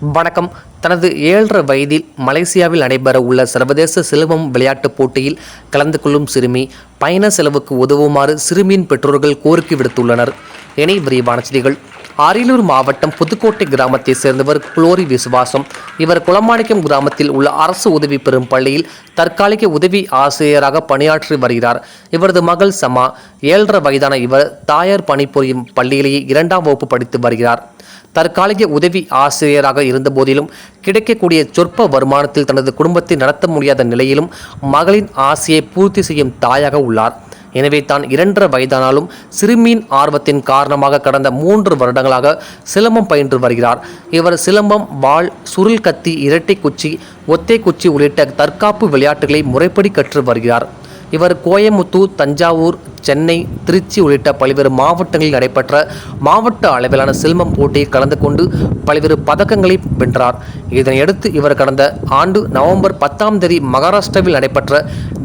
வணக்கம். தனது ஏழரை வயதில் மலேசியாவில் நடைபெற உள்ள சர்வதேச சிலம்பம் விளையாட்டுப் போட்டியில் கலந்து கொள்ளும் சிறுமி பயண செலவுக்கு உதவுமாறு சிறுமியின் பெற்றோர்கள் கோரிக்கை விடுத்துள்ளனர். இணை விரிவான செய்திகள். அரியலூர் மாவட்டம் புதுக்கோட்டை கிராமத்தைச் சேர்ந்தவர் குளோரி விசுவாசம். இவர் குளமாணிக்கம் கிராமத்தில் உள்ள அரசு உதவி பெறும் பள்ளியில் தற்காலிக உதவி ஆசிரியராக பணியாற்றி வருகிறார். இவரது மகள் சமா ஏழரை வயதான இவர் தாயார் பணிபுரியும் பள்ளியிலேயே இரண்டாம் வகுப்பு படித்து வருகிறார். தற்காலிக உதவி ஆசிரியராக இருந்தபோதிலும் கிடைக்கக்கூடிய சொற்ப வருமானத்தில் தனது குடும்பத்தை நடத்த முடியாத நிலையிலும் மகளின் ஆசையை பூர்த்தி செய்யும் தாயாக உள்ளார். எனவே தான் இரண்டரை வயதானாலும் சிறுமியின் ஆர்வத்தின் காரணமாக கடந்த மூன்று வருடங்களாக சிலம்பம் பயின்று வருகிறார். இவர் சிலம்பம் வாள் சுருள் கத்தி இரட்டை குச்சி ஒத்தை குச்சி உள்ளிட்ட தற்காப்பு விளையாட்டுகளை முறைப்படி கற்று வருகிறார். இவர் கோயமுத்தூர் தஞ்சாவூர் சென்னை திருச்சி உள்ளிட்ட பல்வேறு மாவட்டங்களில் நடைபெற்ற மாவட்ட அளவிலான சில்மம் போட்டியில் கலந்து கொண்டு பல்வேறு பதக்கங்களை வென்றார். இதனையடுத்து இவர் கடந்த ஆண்டு நவம்பர் பத்தாம் தேதி மகாராஷ்டிராவில் நடைபெற்ற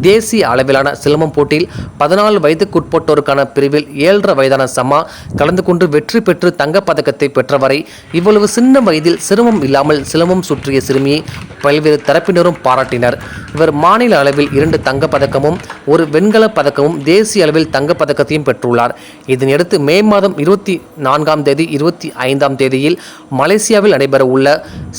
தேசிய அளவிலான சிலம்பம் போட்டியில் பதினாலு வயதுக்குட்பட்டோருக்கான பிரிவில் ஏழரை வயதான சமா கலந்து கொண்டு வெற்றி பெற்று தங்கப்பதக்கத்தை பெற்றவரை இவ்வளவு சின்ன வயதில் சிரமம் இல்லாமல் சிலம்பம் சுற்றிய சிறுமியை பல்வேறு தரப்பினரும் பாராட்டினர். இவர் மாநில அளவில் இரண்டு தங்கப்பதக்கமும் ஒரு வெண்கலப் பதக்கமும் தேசிய அளவில் தங்கப்பதக்கத்தையும் பெற்றுள்ளார். இதனையடுத்து மே மாதம் இருபத்தி நான்காம் தேதி இருபத்தி ஐந்தாம் தேதியில் மலேசியாவில் நடைபெற உள்ள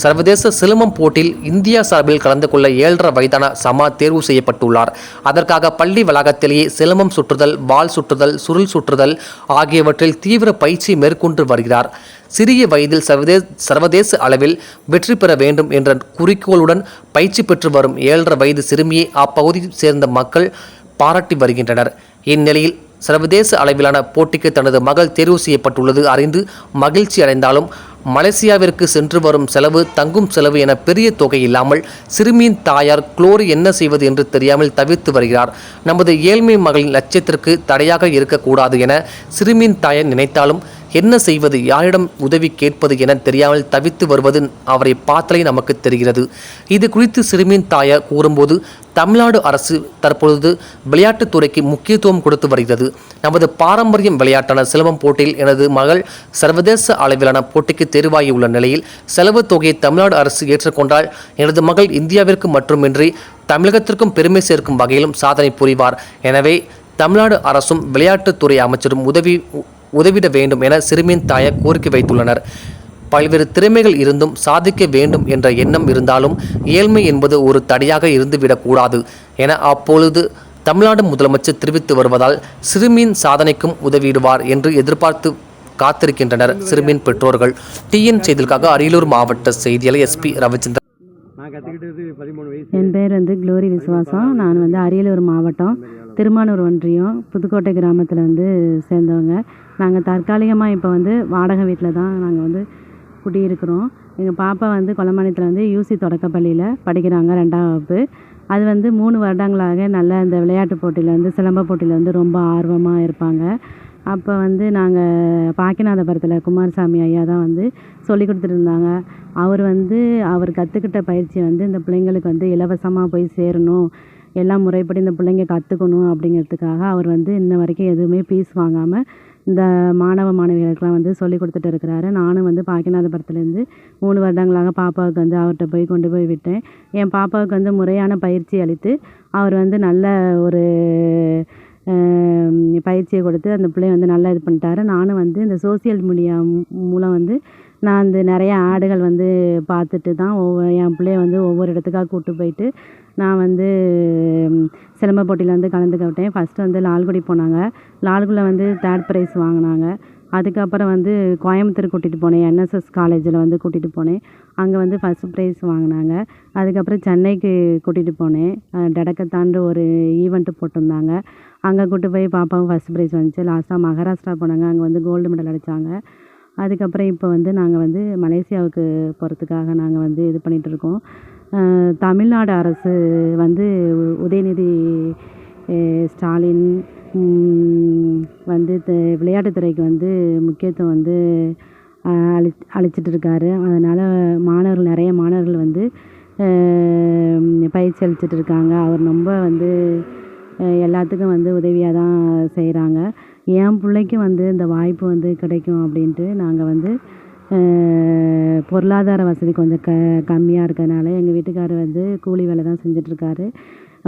சர்வதேச சிலம்பம் போட்டியில் இந்தியா சார்பில் கலந்து கொள்ள ஏழரை வயதான சமா தேர்வு செய்யப்பட்டுள்ளார். அதற்காக பள்ளி வளாகத்திலேயே சிலமம் சுற்றுதல் வாள் சுற்றுதல் சுருள் சுற்றுதல் ஆகியவற்றில் தீவிர பயிற்சி மேற்கொண்டு வருகிறார். சிறிய வயதில் சர்வதேச சர்வதேச அளவில் வெற்றி பெற வேண்டும் என்ற குறிக்கோளுடன் பயிற்சி பெற்று வரும் ஏழரை வயது சிறுமியை அப்பகுதியை சேர்ந்த மக்கள் பாராட்டி வருகின்றனர். இந்நிலையில் சர்வதேச அளவிலான போட்டிக்கு தனது மகள் தேர்வு செய்யப்பட்டுள்ளது. அறிந்து மகிழ்ச்சி அடைந்தாலும் மலேசியாவிற்கு சென்று வரும் செலவு தங்கும் செலவு என பெரிய தொகை இல்லாமல் சிறுமியின் தாயார் குளோரி என்ன செய்வது என்று தெரியாமல் தவிர்த்து வருகிறார். நமது ஏழ்மை மகளின் லட்சியத்திற்கு தடையாக இருக்கக்கூடாது என சிறுமியின் தாயார் நினைத்தாலும் என்ன செய்வது யாரிடம் உதவி கேட்பது என தெரியாமல் தவித்து வருவது அவரை பார்த்தலே நமக்கு தெரிகிறது. இது குறித்து சிறுமியின் தாயார் கூறும்போது தமிழ்நாடு அரசு தற்பொழுது விளையாட்டுத் துறைக்கு முக்கியத்துவம் கொடுத்து வருகிறது. நமது பாரம்பரியம் விளையாட்டான சிலம்பம் போட்டியில் எனது மகள் சர்வதேச அளவிலான போட்டிக்கு தேர்வாகியுள்ள நிலையில் செலவு தொகையை தமிழ்நாடு அரசு ஏற்றுக்கொண்டால் எனது மகள் இந்தியாவிற்கு மட்டுமின்றி தமிழகத்திற்கும் பெருமை சேர்க்கும் வகையிலும் சாதனை புரிவார். எனவே தமிழ்நாடு அரசும் விளையாட்டுத்துறை அமைச்சரும் உதவி உதவிட வேண்டும் என சிறுமியின் தாயார் கோரிக்கை வைத்துள்ளனர். பல்வேறு திறமைகள் இருந்தும் சாதிக்க வேண்டும் என்ற எண்ணம் இருந்தாலும் ஏழ்மை என்பது ஒரு தடையாக இருந்துவிடக்கூடாது என அப்பொழுது தமிழ்நாடு முதலமைச்சர் தெரிவித்து வருவதால் சிறுமியின் சாதனைக்கும் உதவிடுவார் என்று எதிர்பார்த்து காத்திருக்கின்றனர் சிறுமியின் பெற்றோர்கள். டிஎன் செய்திகளுக்காக அரியலூர் மாவட்ட செய்தியாளர் எஸ்பி ரவிச்சந்திரன். என் பேர் வந்து குளோரி விசுவாசம் நான் வந்து அரியலூர் மாவட்டம் திருமானூர் ஒன்றியம் புதுக்கோட்டை கிராமத்தில் வந்து சேர்ந்தவங்க. நாங்கள் தற்காலிகமாக இப்போ வந்து வாடகை வீட்டில் தான் நாங்கள் வந்து குடியிருக்கிறோம். எங்கள் பாப்பா வந்து கொல்லமானியத்தில் வந்து யூசி தொடக்கப்பள்ளியில் படிக்கிறாங்க ரெண்டாம் வகுப்பு. அது வந்து மூணு வருடங்களாக நல்ல இந்த விளையாட்டு போட்டியில் வந்து சிலம்ப போட்டியில் வந்து ரொம்ப ஆர்வமாக இருப்பாங்க. அப்போ வந்து நாங்கள் பாக்கியநாதபுரத்தில் குமாரசாமி ஐயா தான் வந்து சொல்லி கொடுத்துருந்தாங்க. அவர் வந்து அவர் கற்றுக்கிட்ட பயிற்சி வந்து இந்த பிள்ளைங்களுக்கு வந்து இலவசமாக போய் சேரணும். எல்லாம் முறைப்படி இந்த பிள்ளைங்க கற்றுக்கணும் அப்படிங்கிறதுக்காக அவர் வந்து இன்ன வரைக்கும் எதுவுமே ஃபீஸ் வாங்காமல் இந்த மாணவ மாணவிகளுக்கெலாம் வந்து சொல்லி கொடுத்துட்டு இருக்கிறாரு. நானும் வந்து பாக்கியநாதபுரத்துலேருந்து மூணு வருடங்களாக பாப்பாவுக்கு வந்து அவர்கிட்ட போய் கொண்டு போய் விட்டேன். என் பாப்பாவுக்கு வந்து முறையான பயிற்சி அளித்து அவர் வந்து நல்ல ஒரு பயிற்சியை கொடுத்து அந்த பிள்ளைய வந்து நல்லா இது பண்ணிட்டாரு. நானும் வந்து இந்த சோசியல் மீடியா மூலம் வந்து நான் வந்து நிறைய ஆடுகள் வந்து பார்த்துட்டு தான் ஒவ்வொரு என் பிள்ளைய வந்து ஒவ்வொரு இடத்துக்காக கூப்பிட்டு போயிட்டு நான் வந்து சிலம்ப போட்டியில் வந்து கலந்துக்க விட்டேன். ஃபஸ்ட்டு வந்து லால்குடி போனாங்க. லால்குடியில் வந்து தேர்ட் ப்ரைஸ் வாங்கினாங்க. அதுக்கப்புறம் வந்து கோயம்புத்தூர் கூட்டிகிட்டு போனேன். என்எஸ்எஸ் காலேஜில் வந்து கூட்டிகிட்டு போனேன். அங்கே வந்து ஃபஸ்ட் ப்ரைஸ் வாங்கினாங்க. அதுக்கப்புறம் சென்னைக்கு கூட்டிகிட்டு போனேன். டடக்கத்தாண்டு ஒரு ஈவெண்ட்டு போட்டிருந்தாங்க. அங்கே கூட்டு போய் பாப்பாவும் ஃபஸ்ட் ப்ரைஸ் வந்துச்சு. லாஸ்ட்டாக மகாராஷ்டிரா போனாங்க. அங்கே வந்து கோல்டு மெடல் அடித்தாங்க அதுக்கப்புறம் இப்போ வந்து நாங்கள் வந்து மலேசியாவுக்கு போகிறதுக்காக நாங்கள் வந்து இது பண்ணிகிட்ருக்கோம் தமிழ்நாடு அரசு வந்து உதயநிதி ஸ்டாலின் வந்து த- விளையாட்டுத்துறைக்கு வந்து முக்கியத்துவம் வந்து அளி அளிச்சிட்டு இருக்காரு. அதனால் மாணவர்கள் நிறைய மாணவர்கள் வந்து பயிற்சி அளிச்சிட்டு இருக்காங்க. அவர் ரொம்ப வந்து எல்லாத்துக்கும் வந்து உதவியாக தான் செய்கிறாங்க என் பிள்ளைக்கும் வந்து இந்த வாய்ப்பு வந்து கிடைக்கும் அப்படின்ட்டு நாங்கள் வந்து பொருளாதார வசதி கொஞ்சம் க கம்மியாக இருக்கிறதுனால எங்கள் வீட்டுக்காரர் வந்து கூலி வேலை தான் செஞ்சிட்ருக்காரு.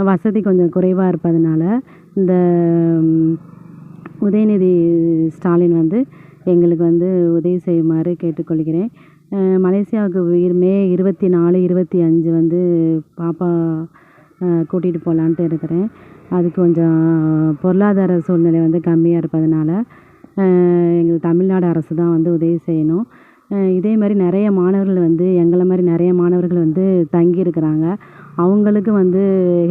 வசதி கொஞ்சம் குறைவாக இருப்பதனால இந்த உதயநிதி ஸ்டாலின் வந்து எங்களுக்கு வந்து உதவி செய்யுமாறு கேட்டுக்கொள்கிறேன். மலேசியாவுக்கு மே இருபத்தி நாலு இருபத்தி அஞ்சு வந்து பாப்பா கூட்டிகிட்டு போகலான்ட்டு இருக்கிறேன். அதுக்கு கொஞ்சம் பொருளாதார சூழ்நிலை வந்து கம்மியாக இருப்பதனால எங்கள் எங்களுக்கு தமிழ்நாடு அரசு தான் வந்து உதவி செய்யணும். இதே மாதிரி நிறைய மாணவர்கள் வந்து எங்களை மாதிரி நிறைய மாணவர்கள் வந்து தங்கி இருக்கிறாங்க. அவங்களுக்கு வந்து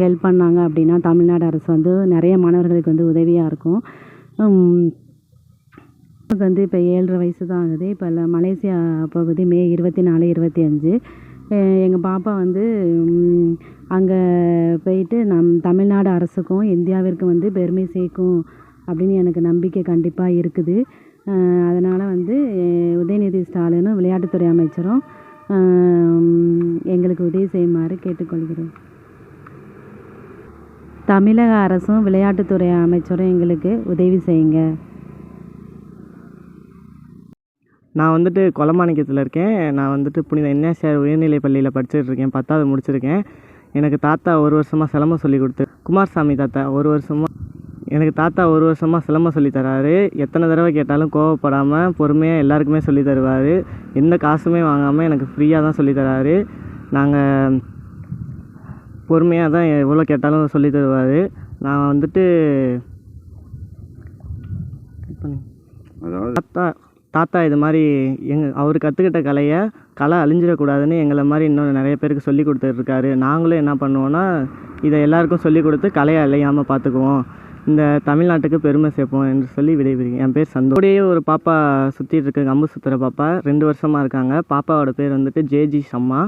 ஹெல்ப் பண்ணாங்க அப்படின்னா தமிழ்நாடு அரசு வந்து நிறைய மாணவர்களுக்கு வந்து உதவியாக இருக்கும். உம், எனக்கு வந்து இப்போ ஏழரை வயசு தான் ஆகுது. இப்போ எல்லாம் மலேசியா பகுதி மே இருபத்தி நாலு இருபத்தி அஞ்சு. எங்கள் பாப்பா வந்து அங்கே போயிட்டு நம் தமிழ்நாடு அரசுக்கும் இந்தியாவிற்கும் வந்து பெருமை சேர்க்கும் அப்படின்னு எனக்கு நம்பிக்கை கண்டிப்பாக இருக்குது. அதனால் வந்து உதயநிதி ஸ்டாலினும் விளையாட்டுத்துறை அமைச்சரும் எங்களுக்கு உதவி செய்யுமாறு கேட்டுக்கொள்கிறேன் தமிழக அரசும் விளையாட்டுத்துறை அமைச்சரும் எங்களுக்கு உதவி செய்யுங்க. நான் வந்துட்டு கொலமாணிக்கத்தில் இருக்கேன். நான் வந்துட்டு புனித என்எஸ்ஆர் உயர்நிலைப் பள்ளியில் படிச்சுட்டு இருக்கேன். பத்தாவது முடிச்சிருக்கேன். எனக்கு தாத்தா ஒரு வருஷமாக சிலம்பம் சொல்லி கொடுத்து குமாரசாமி தாத்தா ஒரு வருஷமாக எனக்கு தாத்தா ஒரு வருஷமாக சிலம்பம் சொல்லி தராரு. எத்தனை தடவை கேட்டாலும் கோவப்படாமல் பொறுமையாக எல்லாருக்குமே சொல்லி தருவார். எந்த காசுமே வாங்காமல் எனக்கு ஃப்ரீயாக தான் சொல்லி தராரு. நாங்கள் பொறுமையாக தான் எவ்வளோ கேட்டாலும் சொல்லி தருவார். நான் வந்துட்டு தாத்தா தாத்தா இது மாதிரி எங்கள் அவர் கற்றுக்கிட்ட கலையை கலை அழிஞ்சிடக்கூடாதுன்னு எங்களை மாதிரி இன்னும் நிறைய பேருக்கு சொல்லி கொடுத்துட்ருக்காரு. நாங்களும் என்ன பண்ணுவோன்னா இதை எல்லாருக்கும் சொல்லி கொடுத்து கலையை அழியாமல் பார்த்துக்குவோம் இந்த தமிழ்நாட்டுக்கு பெருமை சேர்ப்போம் என்று சொல்லி விடைபெறுகிறேன். என் பேர் சந்தோடையே கூடயே ஒரு பாப்பா சுற்றிட்டு இருக்கு கம்பு சுற்றுற பாப்பா. ரெண்டு வருஷமாக இருக்காங்க. பாப்பாவோட பேர் வந்துட்டு ஜேஜி சம்மா.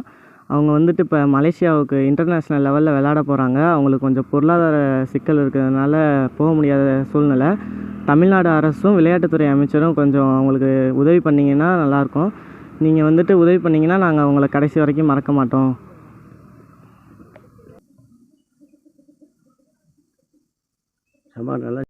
அவங்க வந்துட்டு இப்போ மலேசியாவுக்கு இன்டர்நேஷ்னல் லெவலில் விளையாட போகிறாங்க அவங்களுக்கு கொஞ்சம் பொருளாதார சிக்கல் இருக்கிறதுனால போக முடியாத சூழ்நிலை. தமிழ்நாடு அரசும் விளையாட்டுத்துறை அமைச்சரும் கொஞ்சம் அவங்களுக்கு உதவி பண்ணிங்கன்னா நல்லாயிருக்கும். நீங்கள் வந்துட்டு உதவி பண்ணிங்கன்னா நாங்கள் அவங்கள கடைசி வரைக்கும் மறக்க மாட்டோம். ரொம்ப நல்லா